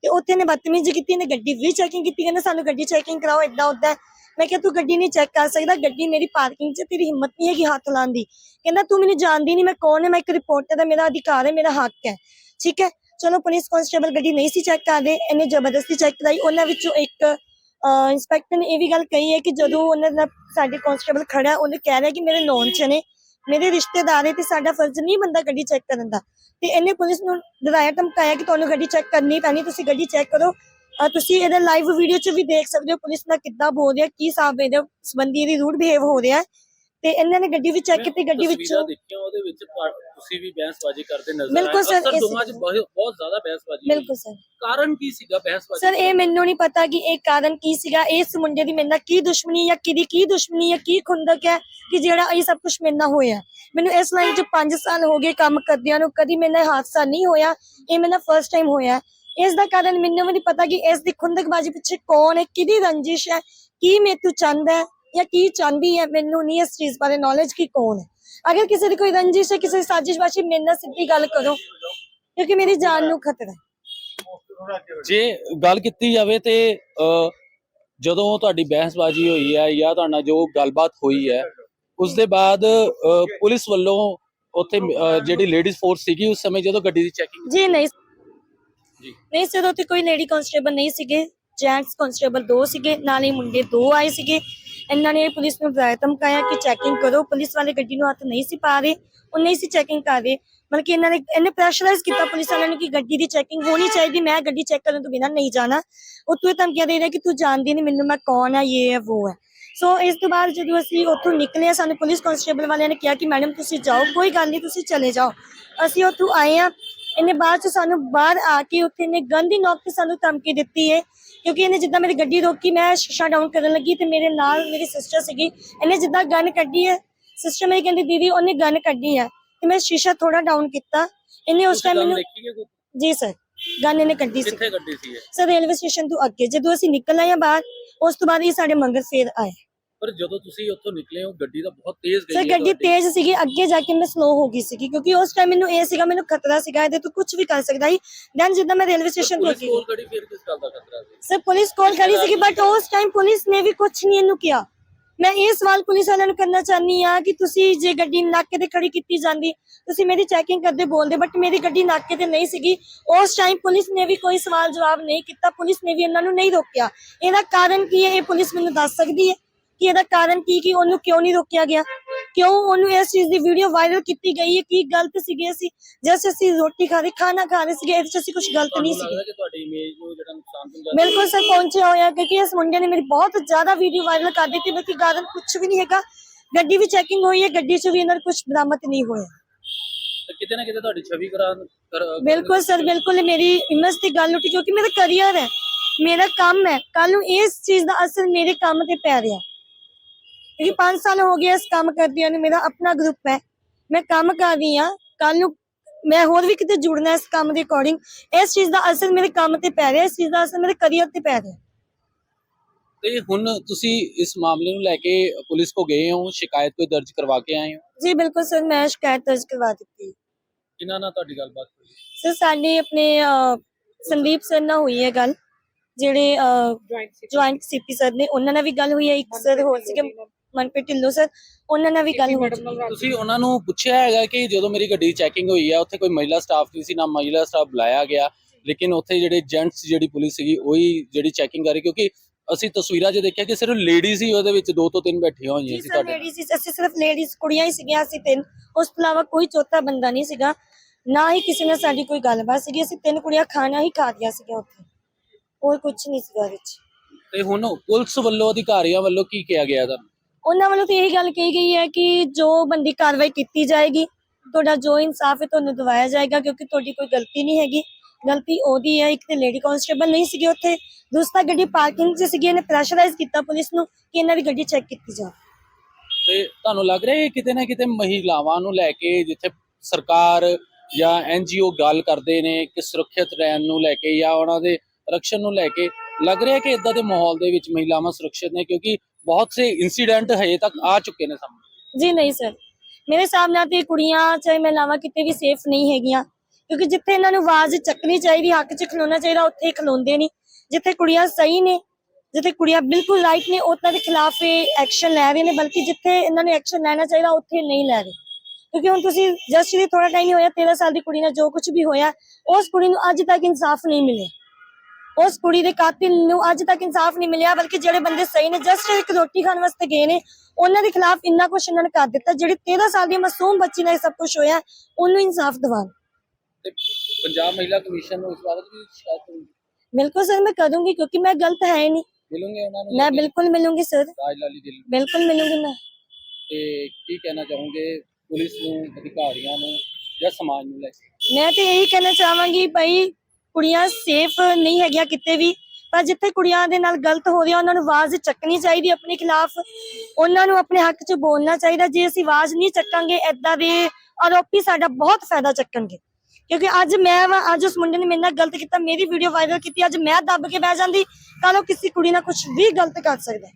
ਤੇ ਉੱਥੇ ਨੇ ਬਦਤਮੀਜ਼ੀ ਕੀਤੀ, ਇਹਨੇ ਗੱਡੀ ਵੀ ਚੈਕਿੰਗ ਕੀਤੀ, ਕਹਿੰਦੇ ਸਾਨੂੰ ਗੱਡੀ ਚੈਕਿੰਗ ਕਰਾਓ ਏਦਾਂ ਉੱਦਾਂ ਮੈਂ ਕਿਹਾ, ਤੂੰ ਗੱਡੀ ਨਹੀਂ ਚੈੱਕ ਕਰ ਸਕਦਾ, ਗੱਡੀ ਮੇਰੀ ਪਾਰਕਿੰਗ 'ਚ, ਤੇਰੀ ਹਿੰਮਤ ਨਹੀਂ ਹੈਗੀ ਹੱਥ ਲਾਉਣ ਦੀ। ਕਹਿੰਦਾ, ਤੂੰ ਮੈਨੂੰ ਜਾਣਦੀ ਨਹੀਂ, ਮੈਂ ਕੌਣ ਹਾਂ? ਮੈਂ ਇੱਕ ਰਿਪੋਰਟਰ ਦਾ, ਮੇਰਾ ਅਧਿਕਾਰ ਹੈ, ਮੇਰਾ ਹੱਕ ਹੈ। ਠੀਕ ਹੈ? ਚਲੋ ਪੁਲਿਸ ਕਨਸਟੇਬਲ ਗੱਡੀ ਨਹੀਂ ਸੀ ਚੈੱਕ ਕਰਦੇ ਇਹਨੇ ਜ਼ਬਰਦਸਤੀ ਚੈੱਕ ਕਰਾਈ। ਉਹਨਾਂ ਵਿੱਚੋਂ ਇੱਕ ਇੰਸਪੈਕਟਰ ਨੇ ਇਹ ਵੀ ਗੱਲ ਕਹੀ ਹੈ ਕਿ ਜਦੋਂ ਉਹਨਾਂ ਦਾ ਸਾਡੇ ਕਨਸਟੇਬਲ ਖੜਾ, ਉਹਨੇ ਕਹਿ ਰਿਹਾ ਕਿ ਮੇਰੇ ਨੌਨ ਚ ਨੇ, ਮੇਰੇ ਰਿਸ਼ਤੇਦਾਰ ਹੈ ਤੇ ਸਾਡਾ ਫਰਜ਼ ਨਹੀਂ ਬੰਦਾ ਗੱਡੀ ਚੈੱਕ ਕਰਨ ਦਾ। ਤੇ ਇਹਨੇ ਪੁਲਿਸ ਨੂੰ ਡਰਾਇਆ, ਧਮਕਾਇਆ ਕਿ ਤੁਹਾਨੂੰ ਗੱਡੀ ਚੈੱਕ ਕਰਨੀ ਪੈਣੀ, ਤੁਸੀਂ ਗੱਡੀ ਚੈੱਕ ਕਰੋ। ਤੁਸੀਂ ਇਹਦਾ ਲਾਈਵ ਵੀਡੀਓ 'ਚ ਵੀ ਦੇਖ ਸਕਦੇ ਹੋ ਪੁਲਿਸ ਨਾਲ ਕਿੱਦਾਂ ਬੋਲ ਰਿਹਾ ਕੀ ਹਿਸਾਬ ਇਹਦੇ ਸੰਬੰਧੀ ਦੀ ਰੂਡ ਬਿਹੇਵ ਹੋ ਰਿਹਾ। ਤੇ ਇਹਨਾਂ ਨੇ ਗੱਡੀ ਵੀ ਚੈੱਕ ਕੀਤੀ ਗੱਡੀ ਵਿੱਚੋਂ ਦੇਖੀਆਂ ਉਹਦੇ ਵਿੱਚ ਤੁਸੀਂ ਵੀ ਬਹਿਸਬਾਜ਼ੀ ਕਰਦੇ ਨਜ਼ਰ ਬਿਲਕੁਲ। ਸਰ, ਦੋਵਾਂ 'ਚ ਬਹੁਤ ਜ਼ਿਆਦਾ ਬਹਿਸਬਾਜ਼ੀ। ਬਿਲਕੁਲ ਸਰ। ਕਾਰਨ ਕੀ ਸੀਗਾ ਬਹਿਸਬਾਜ਼ੀ ਸਰ ਇਹ ਮੈਨੂੰ ਨਹੀਂ ਪਤਾ ਕਿ ਇਹ ਕਾਰਨ ਕੀ ਸੀਗਾ ਇਸ ਮੁੰਡੇ ਦੀ ਮੇਰੇ ਨਾਲ ਕੀ ਦੁਸ਼ਮਣੀ ਜਾਂ ਕਿਹਦੀ ਕੀ ਦੁਸ਼ਮਣੀ ਹੈ ਕੀ ਖੁੰਦਕ ਹੈ ਕਿ ਜਿਹੜਾ ਇਹ ਸਭ ਕੁਝ ਮੇਰੇ ਨਾਲ ਹੋਇਆ। ਮੈਨੂੰ ਇਸ ਲਾਈਨ 'ਚ 5 ਸਾਲ ਹੋ ਗਏ ਕੰਮ ਕਰਦਿਆਂ ਨੂੰ ਕਦੀ ਮੇਰੇ ਨਾਲ ਹਾਦਸਾ ਨਹੀਂ ਹੋਇਆ ਇਹ ਮੇਰੇ ਨਾਲ ਫਰਸਟ ਟਾਈਮ ਹੋਇਆ। ਇਸ ਦਾ ਕਾਰਨ ਮੈਨੂੰ ਵੀ ਨਹੀਂ ਪਤਾ ਕਿ ਇਸ ਦੀ ਖੁੰਦਕਬਾਜ਼ੀ ਪਿੱਛੇ ਕੌਣ ਹੈ ਕਿਹਦੀ ਰੰਜਿਸ਼ ਹੈ ਕੀ ਮੇਰੇ ਤੋਂ ਚਾਹੁੰਦਾ ਹੈ ਜਾਂ ਕੀ ਚਾਹੁੰਦੀ ਹੈ ਮੈਨੂੰ ਨਹੀਂ ਇਸ ਚੀਜ਼ ਬਾਰੇ ਨੌਲੇਜ ਕਿ ਕੌਣ ਹੈ। ਅਗਰ ਕਿਸੇ ਦੀ ਕੋਈ ਰੰਜਿਸ਼ ਹੈ ਕਿਸੇ ਸਾਜ਼ਿਸ਼ਬਾਜ਼ੀ ਮੇਰੇ ਨਾਲ ਸਿੱਧੀ ਗੱਲ ਕਰੋ ਕਿਉਂਕਿ ਮੇਰੀ ਜਾਨ ਨੂੰ ਖਤਰਾ ਹੈ। ਜੇ ਗੱਲ ਕੀਤੀ ਜਾਵੇ ਤੇ ਜਦੋਂ ਤੁਹਾਡੀ ਬਹਿਸਬਾਜ਼ੀ ਹੋਈ ਹੈ ਜਾਂ ਤੁਹਾਡਾ ਜੋ ਗੱਲਬਾਤ ਹੋਈ ਹੈ ਉਸ ਦੇ ਬਾਅਦ ਪੁਲਿਸ ਵੱਲੋਂ ਉੱਥੇ ਜਿਹੜੀ ਲੇਡੀਜ਼ ਫੋਰਸ ਸੀਗੀ ਉਸ ਸਮੇਂ ਜਦੋਂ ਗੱਡੀ ਦੀ ਚੈਕਿੰਗ ਜੀ ਨਹੀਂ। ਜੀ। ਨਹੀਂ ਸਰ ਉੱਥੇ ਕੋਈ ਲੇਡੀ ਕਨਸਟੇਬਲ ਨਹੀਂ ਸੀਗੇ, ਜੈਂਟਸ ਕਨਸਟੇਬਲ ਦੋ ਸੀਗੇ, ਨਾਲ ਹੀ ਮੁੰਡੇ ਦੋ ਆਏ ਸੀਗੇ। ਇਹਨਾਂ ਨੇ ਪੁਲਿਸ ਨੂੰ ਡਰਾਇਆ ਧਮਕਾਇਆ ਕਿ ਚੈਕਿੰਗ ਕਰੋ। ਪੁਲਿਸ ਵਾਲੇ ਗੱਡੀ ਨੂੰ ਹੱਥ ਨਹੀਂ ਸੀ ਪਾ ਰਹੇ, ਉਹ ਨਹੀਂ ਸੀ ਚੈਕਿੰਗ ਕਰ ਰਹੇ। ਬਲਕਿ ਇਹਨਾਂ ਨੇ, ਇਹਨੇ ਪ੍ਰੈਸ਼ਰਾਈਜ਼ ਕੀਤਾ ਪੁਲਿਸ ਵਾਲਿਆਂ ਨੂੰ ਕਿ ਗੱਡੀ ਦੀ ਚੈਕਿੰਗ ਹੋਣੀ ਚਾਹੀਦੀ, ਮੈਂ ਗੱਡੀ ਚੈੱਕ ਕਰਨ ਤੋਂ ਬਿਨਾਂ ਨਹੀਂ ਜਾਣਾ। ਉਹ ਤੂੰ ਧਮਕੀਆਂ ਦੇ ਰਿਹਾ ਕਿ ਤੂੰ ਜਾਣਦੀ ਨਹੀਂ ਮੈਨੂੰ ਮੈਂ ਕੌਣ ਆ ਇਹ ਹੈ ਉਹ ਹੈ ਸੋ ਇਸ ਤੋਂ ਬਾਅਦ ਜਦੋਂ ਅਸੀਂ ਉੱਥੋਂ ਨਿਕਲੇ, ਸਾਨੂੰ ਪੁਲਿਸ ਕਨਸਟੇਬਲ ਵਾਲਿਆਂ ਨੇ ਕਿਹਾ ਕਿ ਮੈਡਮ ਤੁਸੀਂ ਜਾਓ, ਕੋਈ ਗੱਲ ਨਹੀਂ, ਤੁਸੀਂ ਚਲੇ ਜਾਓ। ਅਸੀਂ ਉੱਥੋਂ ਆਏ ਆ ਇਹਨੇ ਬਾਅਦ ਚ ਸਾਨੂੰ ਬਾਹਰ ਆ ਕੇ ਉੱਥੇ ਨੇ ਗੰਦੀ ਨੋਕ ਤੇ ਸਾਨੂੰ ਧਮਕੀ ਦਿੱਤੀ ਹੈ ਕਿਉਂਕਿ ਇਹਨੇ ਜਿੱਦਾਂ ਮੇਰੀ ਗੱਡੀ ਰੋਕੀ ਮੈਂ ਸ਼ੀਸ਼ਾ ਡਾਊਨ ਕਰਨ ਲੱਗੀ ਤੇ ਮੇਰੇ ਨਾਲ ਮੇਰੀ ਸਿਸਟਰ ਸੀਗੀ। ਇਹਨੇ ਜਿੱਦਾਂ ਗਨ ਕੱਢੀ ਹੈ ਸਿਸਟਰ ਮੇਰੀ ਕਹਿੰਦੀ ਦੀਦੀ ਉਹਨੇ ਗਨ ਕੱਢੀ ਹੈ ਤੇ ਮੈਂ ਸ਼ੀਸ਼ਾ ਥੋੜਾ ਡਾਊਨ ਕੀਤਾ। ਇਹਨੇ ਉਸ ਟਾਈਮ ਮੈਨੂੰ ਜੀ ਸਰ ਗਨ ਇਹਨੇ ਕੱਢੀ ਸੀ। ਕਿੱਥੇ ਗੱਡੀ ਸੀ ਸਰ ਰੇਲਵੇ ਸਟੇਸ਼ਨ ਤੋਂ ਅੱਗੇ ਜਦੋਂ ਅਸੀਂ ਨਿਕਲ ਆਏ ਬਾਹਰ ਉਸ ਤੋਂ ਬਾਅਦ ਇਹ ਸਾਡੇ ਮੰਗਰ ਫੇਰ ਆਏ। ਪਰ ਜਦੋਂ ਤੁਸੀਂ ਉੱਥੋਂ ਨਿਕਲੇ ਹੋ ਗੱਡੀ ਤਾਂ ਬਹੁਤ ਤੇਜ਼ ਗਈ ਸਰ ਗੱਡੀ। ਤੇਜ਼ ਸੀਗੀ ਅੱਗੇ ਜਾ ਕੇ ਮੈਂ ਸਲੋ ਹੋ ਗਈ ਸੀਗੀ ਕਿਉਂਕਿ ਉਸ ਟਾਈਮ ਮੈਨੂੰ ਇਹ ਸੀਗਾ ਮੈਨੂੰ ਖਤਰਾ ਸੀਗਾ ਇਹਦੇ ਤੋਂ ਕੁਝ ਵੀ ਕਰ ਸਕਦਾ ਸੀ। ਦੈਨ ਜਿੱਦਾਂ ਮੈਂ ਰੇਲਵੇ ਸਟੇਸ਼ਨ ਤੋਂ ਪੁਲਿਸ ਅੱਗੇ ਕੋਲ ਗੱਡੀ ਫਿਰ ਕਿਸ ਗੱਲ ਦਾ ਖਤਰਾ ਸੀ? ਸਰ ਪੁਲਿਸ ਕਾਲ ਕਰੀ ਸੀਗੀ ਬਟ ਉਸ ਟਾਈਮ ਪੁਲਿਸ ਨੇ ਵੀ ਕੁਝ ਨਹੀਂ ਇਹਨੂੰ ਕਿਹਾ। ਮੈਂ ਇਹ ਸਵਾਲ ਪੁਲਿਸ ਵਾਲਿਆਂ ਨੂੰ ਕਰਨਾ ਚਾਹਨੀ ਆ ਕਿ ਤੁਸੀਂ ਜੇ ਗੱਡੀ ਨਾਕੇ ਤੇ ਖੜੀ ਕੀਤੀ ਜਾਂਦੀ ਤੁਸੀਂ ਮੇਰੀ ਚੈਕਿੰਗ ਕਰਦੇ ਬੋਲਦੇ ਬਟ ਮੇਰੀ ਗੱਡੀ ਨਾਕੇ ਤੇ ਨਹੀਂ ਸੀਗੀ। ਉਸ ਟਾਈਮ ਪੁਲਿਸ ਨੇ ਵੀ ਕੋਈ ਸਵਾਲ ਜਵਾਬ ਨਹੀਂ ਕੀਤਾ ਪੁਲਿਸ ਨੇ ਵੀ ਇਹਨਾਂ ਨੂੰ ਨਹੀਂ ਰੋਕਿਆ। ਇਹਦਾ ਕਾਰਨ ਕੀ ਹੈ ਇਹ ਪੁਲਿਸ ਮੈਨੂੰ ਦੱਸ ਸਕਦੀ ਹੈ? ਕਿ ਇਹਦਾ ਕਾਰਨ ਕੀ ਕਿ ਉਹਨੂੰ ਕਿਉਂ ਨਹੀਂ ਰੋਕਿਆ ਗਿਆ? ਕਿਉਂ ਉਹਨੂੰ ਇਸ ਚੀਜ਼ ਦੀ ਵੀਡੀਓ ਵਾਇਰਲ ਕੀਤੀ ਗਈ ਹੈ? ਕੀ ਗਲਤ ਸੀਗੇ ਅਸੀਂ? ਜੈਸੇ ਅਸੀਂ ਰੋਟੀ ਖਾ ਰਹੇ ਖਾਣਾ ਖਾ ਰਹੇ ਸੀਗੇ ਇਹਦੇ ਚ ਅਸੀਂ ਕੁਝ ਗਲਤ ਨਹੀਂ ਤੁਹਾਨੂੰ ਸੀਗੇ? ਲੱਗਦਾ ਕਿ ਤੁਹਾਡੀ ਇਮੇਜ ਨੂੰ ਜਿਹੜਾ ਨੁਕਸਾਨ ਪਹੁੰਚਾ ਬਿਲਕੁਲ ਸਰ ਪਹੁੰਚਿਆ ਹੋਇਆ ਕਿਉਂਕਿ ਇਸ ਮੁੰਡੇ ਨੇ ਮੇਰੀ ਬਹੁਤ ਜ਼ਿਆਦਾ ਵੀਡੀਓ ਵਾਇਰਲ ਕਰ ਦਿੱਤੀ ਬਲਕਿ ਕਾਰਨ ਕੁਝ ਵੀ ਨਹੀਂ ਹੈਗਾ। ਗੱਡੀ ਵੀ ਚੈਕਿੰਗ ਹੋਈ ਹੈ ਗੱਡੀ 'ਚ ਵੀ ਇਹਨਾਂ ਕੁਝ ਬਰਾਮਦ ਨਹੀਂ ਹੋਇਆ। ਤੇ ਕਿਤੇ ਨਾ ਕਿਤੇ ਤੁਹਾਡੀ ਛਵੀ ਕਰਾ ਬਿਲਕੁਲ ਸਰ ਬਿਲਕੁਲ ਮੇਰੀ ਇਮੇਜ ਦੀ ਗੱਲ ਉੱਠੀ ਕਿਉਂਕਿ ਮੇਰਾ ਕਰੀਅਰ ਹੈ ਮੇਰਾ ਕੰਮ ਹੈ। ਕੱਲ ਨੂੰ ਇਸ ਚੀਜ਼ ਦਾ ਅਸਰ ਮੇਰੇ ਕੰਮ ਤੇ ਪੈ ਰਿਹਾ। ਕਿਉਂਕਿ 5 ਸਾਲ ਹੋ ਗਏ ਇਸ ਕੰਮ ਕਰਦਿਆਂ ਨੂੰ ਮੇਰਾ ਆਪਣਾ ਗਰੁੱਪ ਹੈ। ਮੈਂ ਕੰਮ ਕਰ ਰਹੀ ਹਾਂ। ਕੱਲ ਨੂੰ ਮੈਂ ਹੋਰ ਵੀ ਕਿਤੇ ਜੁੜਨਾ ਇਸ ਕੰਮ ਦੇ ਅਕੋਰਡਿੰਗ ਇਸ ਚੀਜ਼ ਦਾ ਅਸਰ ਮੇਰੇ ਕੰਮ ਤੇ ਪੈ ਰਿਹਾ ਇਸ ਚੀਜ਼ ਦਾ ਅਸਰ ਮੇਰੇ ਕਰੀਅਰ ਤੇ ਪੈ ਰਿਹਾ। ਤੇ ਹੁਣ ਤੁਸੀਂ ਇਸ ਮਾਮਲੇ ਨੂੰ ਲੈ ਕੇ ਪੁਲਿਸ ਕੋ ਗਏ ਹੋ? ਸ਼ਿਕਾਇਤ ਕੋਈ ਦਰਜ ਕਰਵਾ ਕੇ ਆਏ ਹੋ? ਜੀ ਬਿਲਕੁਲ ਸਰ ਮੈਂ ਸ਼ਿਕਾਇਤ ਦਰਜ ਕਰਵਾ ਦਿੱਤੀ ਕਿਹਨਾਂ ਨਾਲ ਤੁਹਾਡੀ ਗੱਲਬਾਤ ਹੋਈ? ਸਰ ਸਾਡੇ ਆਪਣੇ ਸੰਦੀਪ ਸਰ ਨਾਲ ਹੋਈ ਹੈ ਗੱਲ। ਜਿਹੜੇ ਜੁਆਇੰਟ ਸੀਪੀ ਸਰ ਨੇ ਉਹਨਾਂ ਨਾਲ ਵੀ ਗੱਲ ਹੋਈ ਹੈ। ਇੱਕ ਸਰ ਹੋਰ ਸੀਗੇ। ਮਨਪ੍ਰੀਤ ਢਿੱਲੋਂ ਸਰ ਉਹਨਾਂ ਨਾਲ ਵੀ ਗੱਲ ਹੋ ਚੁੱਕੀ ਹੈ। ਤੁਸੀਂ ਉਹਨਾਂ ਨੂੰ ਪੁੱਛਿਆ ਹੈਗਾ ਕਿ ਜਦੋਂ ਮੇਰੀ ਗੱਡੀ ਚੈਕਿੰਗ ਹੋਈ ਹੈ ਉੱਥੇ ਕੋਈ ਮਹਿਲਾ ਸਟਾਫ ਨਹੀਂ ਸੀ ਨਾ ਮਹਿਲਾ ਸਟਾਫ ਬੁਲਾਇਆ ਗਿਆ ਲੇਕਿਨ ਉੱਥੇ ਜਿਹੜੇ ਜੈਂਟਸ ਜਿਹੜੀ ਪੁਲਿਸ ਸੀਗੀ ਉਹੀ ਜਿਹੜੀ ਚੈਕਿੰਗ ਕਰ ਰਹੀ ਕਿਉਂਕਿ ਅਸੀਂ ਤਸਵੀਰਾਂ 'ਚ ਦੇਖਿਆ ਕਿ ਸਿਰਫ ਲੇਡੀਜ਼ ਹੀ ਉਹਦੇ ਵਿੱਚ ਦੋ ਤੋਂ ਤਿੰਨ ਬੈਠੀਆਂ ਹੋਈਆਂ ਸੀ ਤੁਹਾਡੇ ਲੇਡੀਜ਼ ਅਸੀਂ ਸਿਰਫ ਲੇਡੀਜ਼ ਕੁੜੀਆਂ ਹੀ ਸੀਗੀਆਂ ਅਸੀਂ ਤਿੰਨ। ਉਸ ਤੋਂ ਇਲਾਵਾ ਕੋਈ ਚੌਥਾ ਬੰਦਾ ਨਹੀਂ ਸੀਗਾ ਨਾ ਹੀ ਕਿਸੇ ਨਾਲ ਸਾਡੀ ਕੋਈ ਗੱਲਬਾਤ ਸੀਗੀ ਅਸੀਂ ਤਿੰਨ ਕੁੜੀਆਂ ਖਾਣਾ ਹੀ ਖਾ ਰਹੀਆਂ ਸੀਗੀਆਂ ਉੱਥੇ। ਹੋਰ ਕੁਝ ਨਹੀਂ ਸੀਗਾ ਵਿੱਚ। ਤੇ ਹੁਣ ਪੁਲਿਸ ਵੱਲੋਂ ਅਧਿਕਾਰੀਆਂ ਵੱਲੋਂ ਕੀ ਕਿਹਾ ਗਿਆ ਤੁਹਾਨੂੰ? ਉਹਨਾਂ ਵੱਲੋਂ ਤਾਂ ਇਹੀ ਗੱਲ ਕਹੀ ਗਈ ਹੈ ਕਿ ਜੋ ਬੰਦੀ ਕਾਰਵਾਈ ਕੀਤੀ ਜਾਏਗੀ, ਤੁਹਾਡਾ ਜੋ ਇਨਸਾਫ ਹੈ ਤੁਹਾਨੂੰ ਦਿਵਾਇਆ ਜਾਏਗਾ ਕਿਉਂਕਿ ਤੁਹਾਡੀ ਕੋਈ ਗਲਤੀ ਨਹੀਂ ਹੈਗੀ। ਗਲਤੀ ਉਹਦੀ ਹੈ, ਇੱਕ ਤੇ ਲੇਡੀ ਕਾਂਸਟੇਬਲ ਨਹੀਂ ਸੀਗੀ ਉੱਥੇ, ਦੂਸਰਾ ਗੱਡੀ ਪਾਰਕਿੰਗ 'ਚ ਸੀਗੀ, ਇਹਨੇ ਪ੍ਰੈਸ਼ਰਾਈਜ਼ ਕੀਤਾ ਪੁਲਿਸ ਨੂੰ ਕਿ ਇਹਨਾਂ ਦੀ ਗੱਡੀ ਚੈੱਕ ਕੀਤੀ ਜਾਵੇ। ਤੇ ਤੁਹਾਨੂੰ ਲੱਗ ਰਿਹਾ ਹੈ ਕਿਤੇ ਨਾ ਕਿਤੇ ਮਹਿਲਾਵਾਂ ਨੂੰ ਲੈ ਕੇ ਜਿੱਥੇ ਸਰਕਾਰ ਜਾਂ ਐਨਜੀਓ ਗੱਲ ਕਰਦੇ ਨੇ ਕਿ ਸੁਰੱਖਿਅਤ ਰਹਿਣ ਨੂੰ ਲੈ ਕੇ ਜਾਂ ਉਹਨਾਂ ਦੇ ਰਕਸ਼ਨ ਨੂੰ ਲੈ ਕੇ, ਲੱਗ ਰਿਹਾ ਕਿ ਇਦਾਂ ਦੇ ਮਾਹੌਲ ਦੇ ਵਿੱਚ ਮਹਿਲਾਵਾਂ ਸੁਰੱਖਿਅਤ ਨੇ ਕਿਉਂਕਿ ਬਹੁਤ ਸੇ ਇਨਸੀਡੈਂਟ ਹਜੇ ਤੱਕ ਆ ਚੁੱਕੇ ਨੇ ਸਾਹਮਣੇ ਜੀ ਨਹੀਂ ਸਰ ਮੇਰੇ ਹਿਸਾਬ ਨਾਲ ਤੇ ਕੁੜੀਆਂ ਚਾਹੇ ਮਹਿਲਾਵਾਂ ਕਿਤੇ ਵੀ ਸੇਫ ਨਹੀਂ ਹੈਗੀਆਂ ਕਿਉਂਕਿ ਜਿੱਥੇ ਇਹਨਾਂ ਨੂੰ ਆਵਾਜ਼ ਚੱਕਣੀ ਚਾਹੀਦੀ ਹੱਕ 'ਚ ਖਲੋਣਾ ਚਾਹੀਦਾ ਉੱਥੇ ਖਲੋਂਦੇ ਨਹੀਂ ਜਿੱਥੇ ਕੁੜੀਆਂ ਸਹੀ ਨੇ ਜਿੱਥੇ ਕੁੜੀਆਂ ਬਿਲਕੁਲ ਰਾਈਟ ਨੇ ਉਹਨਾਂ ਦੇ ਖਿਲਾਫ ਇਹ ਐਕਸ਼ਨ ਲੈ ਰਹੇ ਨੇ ਬਲਕਿ ਜਿੱਥੇ ਇਹਨਾਂ ਨੂੰ ਐਕਸ਼ਨ ਲੈਣਾ ਚਾਹੀਦਾ ਉੱਥੇ ਨਹੀਂ ਲੈ ਰਹੇ ਕਿਉਂਕਿ ਹੁਣ ਤੁਸੀਂ ਜਸਟ ਵੀ ਥੋੜਾ ਟਾਈਮ ਹੀ ਹੋਇਆ 13 ਸਾਲ ਦੀ ਕੁੜੀ ਨਾਲ ਜੋ ਕੁਝ ਵੀ ਹੋਇਆ ਉਸ ਕੁੜੀ ਨੂੰ ਅੱਜ ਤੱਕ ਇਨਸਾਫ ਨਹੀਂ ਮਿਲਿਆ ਉਸ ਕੁੜੀ ਦੇ ਕਾਤਿਲ ਨੂੰ ਅੱਜ ਤੱਕ ਇਨਸਾਫ ਨਹੀਂ ਮਿਲਿਆ ਬਲਕਿ ਜਿਹੜੇ ਬੰਦੇ ਸਹੀ ਨੇ ਜਸਟ ਇੱਕ ਰੋਟੀ ਖਾਣ ਵਾਸਤੇ ਗਏ ਨੇ ਉਹਨਾਂ ਦੇ ਖਿਲਾਫ ਇੰਨਾ ਕੁਝ ਇਹਨਾਂ ਨੇ ਕਰ ਦਿੱਤਾ ਜਿਹੜੀ 13 ਸਾਲ ਦੀ ਮਾਸੂਮ ਬੱਚੀ ਨਾਲ ਇਹ ਸਭ ਕੁਝ ਹੋਇਆ ਉਹਨੂੰ ਇਨਸਾਫ ਦਿਵਾਉਣ ਪੰਜਾਬ ਮਹਿਲਾ ਕਮਿਸ਼ਨ ਨੂੰ ਇਸ ਬਾਰੇ ਵੀ ਸ਼ਿਕਾਇਤ ਹੋਈ। ਬਿਲਕੁਲ ਸਰ ਮੈਂ ਕਰੂੰਗੀ ਕਿਉਂਕਿ ਮੈਂ ਗਲਤ ਹੈ ਨਹੀਂ। ਮਿਲੂੰਗੇ ਉਹਨਾਂ ਨੂੰ? ਮੈਂ ਬਿਲਕੁਲ ਮਿਲੂੰਗੀ ਸਰ ਰਾਜ ਲਾਲੀ ਗਿੱਲ ਬਿਲਕੁਲ ਮਿਲੂੰਗੀ ਮੈਂ। ਤੇ ਕੀ ਕਹਿਣਾ ਚਾਹੋਗੇ ਪੁਲਿਸ ਨੂੰ ਅਧਿਕਾਰੀਆਂ ਨੂੰ ਜਾਂ ਸਮਾਜ ਨੂੰ ਲੈ ਕੇ? ਮੈਂ ਤੇ ਇਹੀ ਕਹਿਣਾ ਚਾਹਾਂਗੀ ਭਾਈ ਕੁੜੀਆਂ ਸੇਫ ਨਹੀਂ ਹੈਗੀਆਂ ਕਿਤੇ ਵੀ ਪਰ ਜਿੱਥੇ ਕੁੜੀਆਂ ਦੇ ਨਾਲ ਗਲਤ ਹੋ ਰਿਹਾ ਉਹਨਾਂ ਨੂੰ ਆਵਾਜ਼ ਚੱਕਣੀ ਚਾਹੀਦੀ ਆਪਣੇ ਖਿਲਾਫ। ਉਹਨਾਂ ਨੂੰ ਆਪਣੇ ਹੱਕ 'ਚ ਬੋਲਣਾ ਚਾਹੀਦਾ। ਜੇ ਅਸੀਂ ਆਵਾਜ਼ ਨਹੀਂ ਚੱਕਾਂਗੇ, ਏਦਾਂ ਦੇ ਆਰੋਪੀ ਸਾਡਾ ਬਹੁਤ ਫਾਇਦਾ ਚੱਕਣਗੇ। ਕਿਉਂਕਿ ਅੱਜ ਮੈਂ ਵਾਂ, ਅੱਜ ਉਸ ਮੁੰਡੇ ਨੇ ਮੇਰੇ ਨਾਲ ਗਲਤ ਕੀਤਾ, ਮੇਰੀ ਵੀਡੀਓ ਵਾਇਰਲ ਕੀਤੀ, ਅੱਜ ਮੈਂ ਦੱਬ ਕੇ ਬਹਿ ਜਾਂਦੀ ਕੱਲ ਉਹ ਕਿਸੇ ਕੁੜੀ ਨਾਲ ਕੁਝ ਵੀ ਗਲਤ ਕਰ ਸਕਦਾ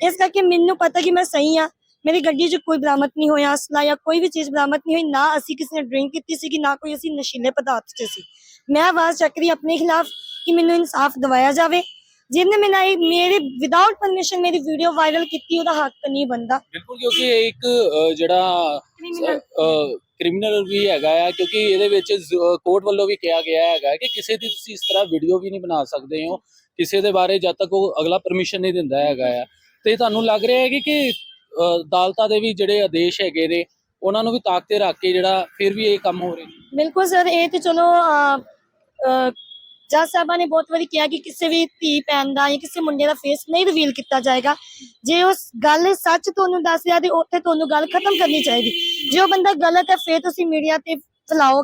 ਇਸ ਕਰਕੇ ਮੈਨੂੰ ਪਤਾ ਕਿ ਮੈਂ ਸਹੀ ਆ ਮੇਰੀ ਗੱਡੀ 'ਚ ਕੋਈ ਬਰਾਮਦ ਨਹੀਂ ਹੋਇਆ, ਅਸਲਾ ਜਾਂ ਕੋਈ ਵੀ ਚੀਜ਼ ਬਰਾਮਦ ਨਹੀਂ ਹੋਈ, ਨਾ ਅਸੀਂ ਕਿਸੇ ਨੇ ਡਰਿੰਕ ਕੀਤੀ ਸੀ ਕਿ ਨਾ ਕੋਈ ਅਸੀਂ ਨਸ਼ੀਲੇ ਪਦਾਰਥ 'ਚ ਸੀ। ਮੈਂ ਆਵਾਜ਼ ਚੱਕ ਰਹੀ ਆਪਣੇ ਖਿਲਾਫ ਕਿ ਮੈਨੂੰ ਇਨਸਾਫ ਦਿਵਾਇਆ ਜਾਵੇ। ਜਿਹਨੇ ਮੈਨਾਂ ਇਹ ਮੇਰੇ ਵਿਦਆਊਟ ਪਰਮਿਸ਼ਨ ਮੇਰੀ ਵੀਡੀਓ ਵਾਇਰਲ ਕੀਤੀ ਉਹਦਾ ਹੱਕ ਨਹੀਂ ਬਣਦਾ। ਬਿਲਕੁਲ ਕਿਉਂਕਿ ਇਹ ਇੱਕ ਅ, ਜਿਹੜਾ Criminal। ਕ੍ਰਿਮੀਨਲ ਵੀ ਹੈਗਾ ਆ ਕਿਉਂਕਿ ਇਹਦੇ ਵਿੱਚ ਕੋਰਟ ਵੱਲੋਂ ਵੀ ਕਿਹਾ ਗਿਆ ਹੈਗਾ ਕਿ ਕਿਸੇ ਦੀ ਤੁਸੀਂ ਇਸ ਤਰ੍ਹਾਂ ਵੀਡੀਓ ਵੀ ਨਹੀਂ ਬਣਾ ਸਕਦੇ ਹੋ। ਕਿਸੇ ਦੇ ਬਾਰੇ ਜਦ ਤੱਕ ਉਹ ਅਗਲਾ ਪਰਮਿਸ਼ਨ ਨਹੀਂ ਦਿੰਦਾ ਹੈਗਾ ਆ। ਤੇ ਤੁਹਾਨੂੰ ਲੱਗ ਰਿਹਾ ਹੈ ਕਿ ਕਿ ਅ, ਅਦਾਲਤਾਂ ਦੇ ਵੀ ਜਿਹੜੇ ਆਦੇਸ਼ ਹੈਗੇ ਨੇ ਉਹਨਾਂ ਨੂੰ ਵੀ ਤਾਕ ਤੇ ਰੱਖ ਕੇ ਜਿਹੜਾ ਫਿਰ ਵੀ ਇਹ ਕੰਮ ਹੋ ਰਹੇ। ਨੇ ਬਿਲਕੁਲ ਸਰ ਇਹ ਤੇ ਚਲੋ ਅਹ, ਜੱਜ ਸਾਹਿਬਾਂ ਨੇ ਬਹੁਤ ਵਾਰੀ ਕਿਹਾ ਕਿ ਕਿਸੇ ਵੀ ਧੀ ਭੈਣ ਦਾ ਜਾਂ ਕਿਸੇ ਮੁੰਡੇ ਦਾ ਫੇਸ ਨਹੀਂ ਰਿਵੀਲ ਕੀਤਾ ਜਾਏਗਾ। ਜੇ ਉਸ ਗੱਲ ਸੱਚ ਤੁਹਾਨੂੰ ਦੱਸ ਰਿਹਾ ਤੇ ਉੱਥੇ ਤੁਹਾਨੂੰ ਗੱਲ ਖਤਮ ਕਰਨੀ ਚਾਹੀਦੀ। ਜੇ ਉਹ ਬੰਦਾ ਗਲਤ ਹੈ, ਫੇਰ ਤੁਸੀਂ ਮੀਡੀਆ ਤੇ ਫੈਲਾਓ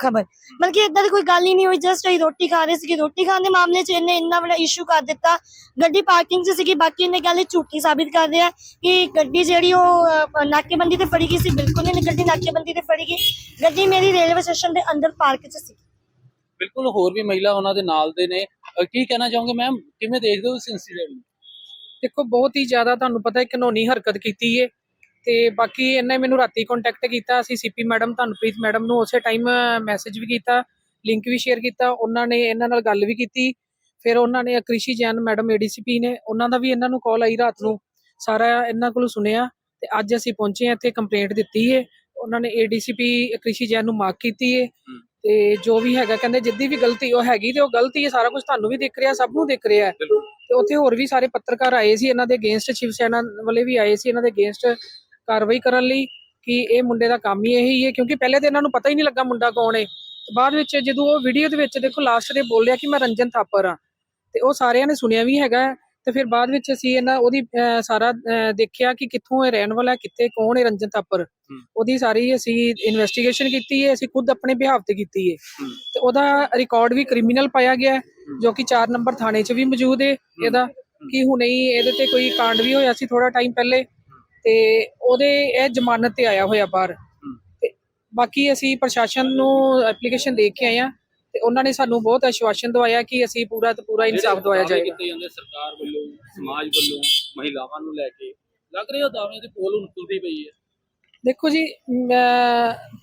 ਖਬਰ। ਬਲਕਿ ਇਦਾਂ ਦੀ ਕੋਈ ਗੱਲ ਹੀ ਨਹੀਂ ਹੋਈ ਜਸਟ ਅਸੀਂ ਰੋਟੀ ਖਾ ਰਹੇ ਸੀ ਰੋਟੀ ਖਾਣ ਦੇ ਮਾਮਲੇ 'ਚ ਇਹਨੇ ਇੰਨਾ ਵੱਡਾ ਇਸ਼ੂ ਕਰ ਦਿੱਤਾ। ਗੱਡੀ ਪਾਰਕਿੰਗ 'ਚ ਸੀਗੀ, ਬਾਕੀ ਇਹਨੇ ਗੱਲ ਝੂਠੀ ਸਾਬਿਤ ਕਰ ਰਿਹਾ ਕਿ ਗੱਡੀ ਜਿਹੜੀ ਉਹ ਨਾਕੇਬੰਦੀ ਤੇ ਫੜੀ ਗਈ ਸੀ, ਬਿਲਕੁਲ ਨਹੀਂ ਗੱਡੀ ਨਾਕੇਬੰਦੀ ਤੇ ਫੜੀ ਗਈ। ਗੱਡੀ ਮੇਰੀ ਰੇਲਵੇ ਸਟੇਸ਼ਨ ਦੇ ਅੰਦਰ ਪਾਰਕ 'ਚ ਸੀ ਬਿਲਕੁਲ ਹੋਰ ਵੀ ਮਹਿਲਾ ਉਹਨਾਂ ਦੇ ਨਾਲ ਦੇ ਨੇ। ਕੀ ਕਹਿਣਾ ਚਾਹੋਗੇ ਮੈਮ ਕਿਵੇਂ ਦੇਖਦੇ ਹੋ ਇਸ ਇਨਸੀਡੈਂਟ ਨੂੰ? ਦੇਖੋ ਬਹੁਤ ਹੀ ਜ਼ਿਆਦਾ ਤੁਹਾਨੂੰ ਪਤਾ ਹੈ ਕਾਨੂੰਨੀ ਹਰਕਤ ਕੀਤੀ ਏ ਤੇ ਬਾਕੀ ਇਹਨੇ ਮੈਨੂੰ ਰਾਤੀ ਕੰਟੈਕਟ ਕੀਤਾ। ਅਸੀਂ ਸੀਪੀ ਮੈਡਮ ਧਨਪ੍ਰੀਤ ਮੈਡਮ ਨੂੰ ਉਸੇ ਟਾਈਮ ਮੈਸੇਜ ਵੀ ਕੀਤਾ ਲਿੰਕ ਵੀ ਸ਼ੇਅਰ ਕੀਤਾ। ਉਹਨਾਂ ਨੇ ਇਹਨਾਂ ਨਾਲ ਗੱਲ ਵੀ ਕੀਤੀ। ਫਿਰ ਉਹਨਾਂ ਨੇ ਕ੍ਰਿਸ਼ੀ ਜੈਨ ਮੈਡਮ ਏਡੀਸੀਪੀ ਨੇ ਉਹਨਾਂ ਦਾ ਵੀ ਇਹਨਾਂ ਨੂੰ ਕਾਲ ਆਈ ਰਾਤ ਨੂੰ। ਸਾਰਾ ਇਹਨਾਂ ਕੋਲੋਂ ਸੁਣਿਆ ਤੇ ਅੱਜ ਅਸੀਂ ਪਹੁੰਚੇ ਹਾਂ ਇੱਥੇ ਕੰਪਲੇਂਟ ਦਿੱਤੀ ਏ। ਉਹਨਾਂ ਨੇ ਏਡੀਸੀਪੀ ਕ੍ਰਿਸ਼ੀ ਜੈਨ ਨੂੰ ਮਾਰਕ ਕੀਤੀ ਏ। ਤੇ ਜੋ ਵੀ ਹੈਗਾ ਕਹਿੰਦੇ ਜਿੱਦੀ ਵੀ ਗਲਤੀ ਉਹ ਹੈਗੀ ਤੇ ਉਹ ਗਲਤੀ ਹੈ ਸਾਰਾ ਕੁਝ ਤੁਹਾਨੂੰ ਵੀ ਦਿਖ ਰਿਹਾ ਸਭ ਨੂੰ ਦਿਖ ਰਿਹਾ ਤੇ ਉੱਥੇ ਹੋਰ ਵੀ ਸਾਰੇ ਪੱਤਰਕਾਰ ਆਏ ਸੀ ਇਹਨਾਂ ਦੇ ਅਗੇਂਸਟ ਸ਼ਿਵ ਸੈਨਾ ਵਾਲੇ ਵੀ ਆਏ ਸੀ ਇਹਨਾਂ ਦੇ ਅਗੇਂਸਟ ਕਾਰਵਾਈ ਕਰਨ ਲਈ ਕਿ ਇਹ ਮੁੰਡੇ ਦਾ ਕੰਮ ਹੀ ਇਹੀ ਹੈ ਕਿਉਂਕਿ ਪਹਿਲੇ ਤਾਂ ਇਹਨਾਂ ਨੂੰ ਪਤਾ ਹੀ ਨਹੀਂ ਲੱਗਾ ਮੁੰਡਾ ਕੌਣ ਹੈ। ਤੇ ਬਾਅਦ ਵਿੱਚ ਜਦੋਂ ਉਹ ਵੀਡੀਓ ਦੇ ਵਿੱਚ ਦੇਖੋ ਲਾਸਟ ਦੇ ਬੋਲਿਆ ਕਿ ਮੈਂ ਰੰਜਨ ਥਾਪਰ ਆ ਤੇ ਉਹ ਸਾਰਿਆਂ ਨੇ ਸੁਣਿਆ ਵੀ ਹੈਗਾ। ਤੇ ਫਿਰ ਬਾਅਦ ਵਿੱਚ ਅਸੀਂ ਇਹਨਾਂ ਉਹਦੀ ਸਾਰਾ ਦੇਖਿਆ ਕਿ ਕਿੱਥੋਂ ਇਹ ਰਹਿਣ ਵਾਲਾ ਕਿੱਥੇ ਕੌਣ ਹੈ ਰੰਜਨ ਥਾਪਰ। ਉਹਦੀ ਸਾਰੀ ਅਸੀਂ ਇਨਵੈਸਟੀਗੇਸ਼ਨ ਕੀਤੀ ਹੈ ਅਸੀਂ ਖੁਦ ਆਪਣੇ ਬਿਹਾਵ ਤੇ ਕੀਤੀ ਹੈ। ਤੇ ਉਹਦਾ ਰਿਕਾਰਡ ਵੀ ਕ੍ਰਿਮੀਨਲ ਪਾਇਆ ਗਿਆ ਜੋ ਕਿ 4 ਨੰਬਰ ਥਾਣੇ 'ਚ ਵੀ ਮੌਜੂਦ ਹੈ ਇਹਦਾ ਕਿ ਹੁਣੇ ਹੀ ਇਹਦੇ ਤੇ ਕੋਈ ਕਾਂਡ ਵੀ ਹੋਇਆ ਸੀ ਥੋੜਾ ਟਾਈਮ ਪਹਿਲੇ। ਤੇ ਉਹਦੇ ਇਹ ਜ਼ਮਾਨਤ ਤੇ ਆਇਆ ਹੋਇਆ ਬਾਹਰ। ਤੇ ਬਾਕੀ ਅਸੀਂ ਪ੍ਰਸ਼ਾਸਨ ਨੂੰ ਐਪਲੀਕੇਸ਼ਨ ਦੇ ਕੇ ਆਏ ਆ ਤੇ ਉਹਨਾਂ ਨੇ ਸਾਨੂੰ ਬਹੁਤ ਆਸ਼ਵਾਸਨ ਦਵਾਇਆ ਕਿ ਅਸੀਂ ਪੂਰਾ ਤੇ ਪੂਰਾ ਇਨਸਾਫ ਦਵਾਇਆ ਜਾਏਗਾ। ਕੀਤੇ ਜਾਂਦੇ ਸਰਕਾਰ ਵੱਲੋਂ ਸਮਾਜ ਵੱਲੋਂ ਮਹਿਲਾਵਾਂ ਨੂੰ ਲੈ ਕੇ ਲੱਗ ਰਿਹਾ ਦਾਅਵੇ ਦੀ ਪੋਲ ਹੁਣ ਖੁੱਲਦੀ ਪਈ ਹੈ? ਦੇਖੋ ਜੀ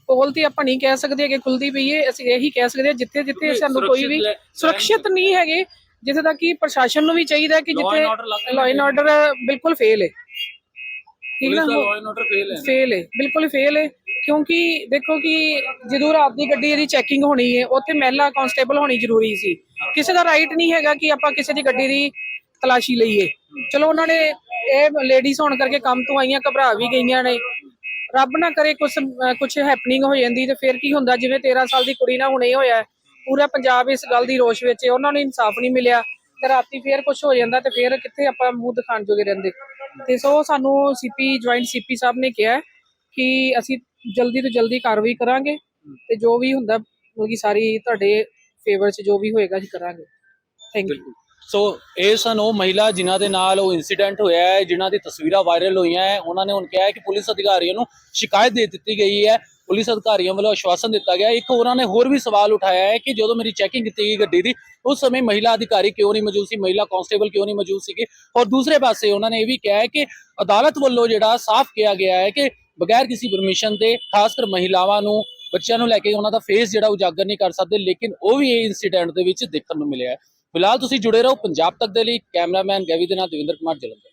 ਪੋਲ ਤੇ ਆਪਾਂ ਨਹੀਂ ਕਹਿ ਸਕਦੇ ਕਿ ਖੁੱਲਦੀ ਪਈ ਹੈ ਅਸੀਂ ਇਹੀ ਕਹਿ ਸਕਦੇ ਜਿੱਥੇ ਜਿੱਥੇ ਸਾਨੂੰ ਕੋਈ ਵੀ ਸੁਰੱਖਿਅਤ ਨਹੀਂ ਹੈਗੇ ਜਿੱਥੇ ਤੱਕ ਕਿ ਪ੍ਰਸ਼ਾਸਨ ਨੂੰ ਵੀ ਚਾਹੀਦਾ ਕਿ ਜਿੱਥੇ ਲਾਅ ਐਂਡ ਆਰਡਰ ਬਿਲਕੁਲ ਫੇਲ ਹੈ। ਠੀਕ ਨਾ ਲਾਅ ਐਂਡ ਆਰਡਰ ਫੇਲ ਹੈ ਫੇਲ ਹੈ ਬਿਲਕੁਲ ਫੇਲ ਹੈ। ਕਿਉਂਕਿ ਦੇਖੋ ਕਿ ਜਦੋਂ ਰਾਤ ਦੀ ਗੱਡੀ ਦੀ ਚੈਕਿੰਗ ਹੋਣੀ ਹੈ, ਉੱਥੇ ਮਹਿਲਾ ਕਾਂਸਟੇਬਲ ਹੋਣੀ ਜ਼ਰੂਰੀ ਸੀ। ਕਿਸੇ ਦਾ ਰਾਈਟ ਨਹੀਂ ਹੈਗਾ ਕਿ ਆਪਾਂ ਕਿਸੇ ਦੀ ਗੱਡੀ ਦੀ ਤਲਾਸ਼ੀ ਲਈਏ। ਚਲੋ ਉਹਨਾਂ ਨੇ ਇਹ ਲੇਡੀਜ਼ ਹੋਣ ਕਰਕੇ ਕੰਮ ਤੋਂ ਆਈਆਂ, ਘਬਰਾ ਵੀ ਗਈਆਂ ਨੇ। ਰੱਬ ਨਾ ਕਰੇ ਕੁਝ ਕੁਝ ਹੈਪਨਿੰਗ ਹੋ ਜਾਂਦੀ ਤੇ ਫਿਰ ਕੀ ਹੁੰਦਾ? ਜਿਵੇਂ 13 ਸਾਲ ਦੀ ਕੁੜੀ ਨਾਲ ਹੁਣੇ ਹੋਇਆ ਪੂਰਾ ਪੰਜਾਬ ਇਸ ਗੱਲ ਦੀ ਰੋਸ਼ ਵਿੱਚ ਹੈ। ਉਹਨਾਂ ਨੂੰ ਇਨਸਾਫ ਨਹੀਂ ਮਿਲਿਆ। ਤੇ ਰਾਤੀ ਫੇਰ ਕੁਝ ਹੋ ਜਾਂਦਾ ਤੇ ਫੇਰ ਕਿੱਥੇ ਆਪਾਂ ਮੂੰਹ ਦਿਖਾਣ ਜੋਗੇ ਰਹਿੰਦੇ? ਤੇ ਸੋ ਸਾਨੂੰ ਸੀਪੀ ਜੁਆਇੰਟ ਸੀਪੀ ਸਾਹਿਬ ਨੇ ਕਿਹਾ ਕਿ ਅਸੀਂ ਜਲਦੀ ਤੋਂ ਜਲਦੀ ਕਾਰਵਾਈ ਕਰਾਂਗੇ ਤੇ ਜੋ ਵੀ ਹੁੰਦਾ, ਮਤਲਬ ਕਿ ਸਾਰੀ ਤੁਹਾਡੇ ਫੇਵਰ 'ਚ ਜੋ ਵੀ ਹੋਏਗਾ ਅਸੀਂ ਕਰਾਂਗੇ। ਥੈਂਕ ਯੂ ਸੋ ਇਹ ਸਨ ਉਹ ਮਹਿਲਾ ਜਿਨ੍ਹਾਂ ਦੇ ਨਾਲ ਉਹ ਇਨਸੀਡੈਂਟ ਹੋਇਆ ਹੈ, ਜਿਨ੍ਹਾਂ ਦੀ ਤਸਵੀਰਾਂ ਵਾਇਰਲ ਹੋਈਆਂ ਹੈ। ਉਹਨਾਂ ਨੇ ਹੁਣ ਕਿਹਾ ਹੈ ਕਿ ਪੁਲਿਸ ਅਧਿਕਾਰੀਆਂ ਨੂੰ ਸ਼ਿਕਾਇਤ ਦੇ ਦਿੱਤੀ ਗਈ ਹੈ। ਪੁਲਿਸ ਅਧਿਕਾਰੀਆਂ ਵੱਲੋਂ ਆਸ਼ਵਾਸਨ ਦਿੱਤਾ ਗਿਆ ਇੱਕ ਉਹਨਾਂ ਨੇ ਹੋਰ ਵੀ ਸਵਾਲ ਉਠਾਇਆ ਹੈ ਕਿ ਜਦੋਂ ਮੇਰੀ ਚੈਕਿੰਗ ਕੀਤੀ ਗਈ ਗੱਡੀ ਦੀ, ਉਸ ਸਮੇਂ ਮਹਿਲਾ ਅਧਿਕਾਰੀ ਕਿਉਂ ਨਹੀਂ ਮੌਜੂਦ ਸੀ? ਮਹਿਲਾ ਕਾਂਸਟੇਬਲ ਕਿਉਂ ਨਹੀਂ ਮੌਜੂਦ ਸੀਗੇ? ਔਰ ਦੂਸਰੇ ਪਾਸੇ ਉਹਨਾਂ ਨੇ ਇਹ ਵੀ ਕਿਹਾ ਹੈ ਕਿ ਅਦਾਲਤ ਵੱਲੋਂ ਜਿਹੜਾ ਸਾਫ਼ ਕਿਹਾ ਗਿਆ ਹੈ ਕਿ ਬਗੈਰ ਕਿਸੇ ਪਰਮਿਸ਼ਨ ਦੇ, ਖਾਸ ਕਰ ਮਹਿਲਾਵਾਂ ਨੂੰ, ਬੱਚਿਆਂ ਨੂੰ ਲੈ ਕੇ ਉਹਨਾਂ ਦਾ ਫੇਸ ਜਿਹੜਾ ਉਜਾਗਰ ਨਹੀਂ ਕਰ ਸਕਦੇ, ਲੇਕਿਨ ਉਹ ਵੀ ਇਹ ਇਨਸੀਡੈਂਟ ਦੇ ਵਿੱਚ ਦੇਖਣ ਨੂੰ ਮਿਲਿਆ ਫਿਲਹਾਲ ਤੁਸੀਂ ਜੁੜੇ ਰਹੋ ਪੰਜਾਬ ਤੱਕ ਦੇ ਲਈ, ਕੈਮਰਾਮੈਨ ਗੈਵੀ ਦੇ ਨਾਲ ਦਵਿੰਦਰ ਕੁਮਾਰ ਜਲੰਧਰ।